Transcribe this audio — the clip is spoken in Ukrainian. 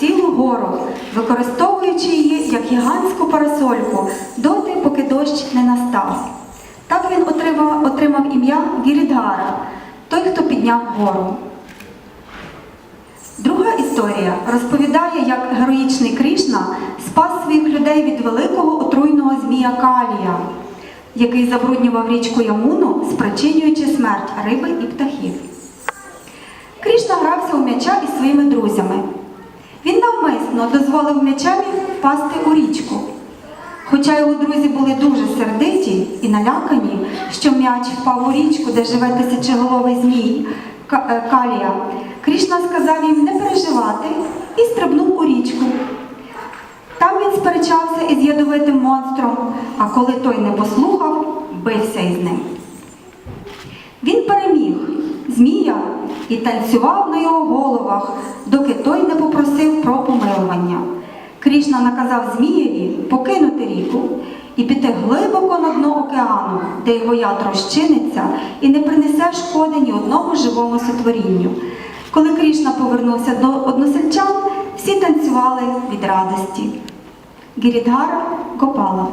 цілу гору, використовуючи її як гігантську парасольку, доти, поки дощ не настав. Так він отримав, отримав ім'я Гірідгара, той, хто підняв гору. Друга історія розповідає, як героїчний Крішна спас своїх людей від великого отруйного змія Калія, який забруднював річку Ямуну, спричинюючи смерть риби і птахів. Крішна грався у м'яча із своїми друзями. Він навмисно дозволив м'ячеві впасти у річку. Хоча його друзі були дуже сердиті і налякані, що м'яч впав у річку, де живе тисячеголовий змій е, Калія, Крішна сказав їм не переживати і стрибнув у річку. Там він сперечався із ядовитим монстром, а коли той не послухав, бився із ним. Він переміг Змія і танцював на його головах, доки той не попросив про помилування. Крішна наказав Змієві покинути ріку і піти глибоко на дно океану, де його яд розчиниться і не принесе шкоди ні одному живому сотворінню. Коли Крішна повернувся до односельчан, всі танцювали від радості. Гірідгара Гопала.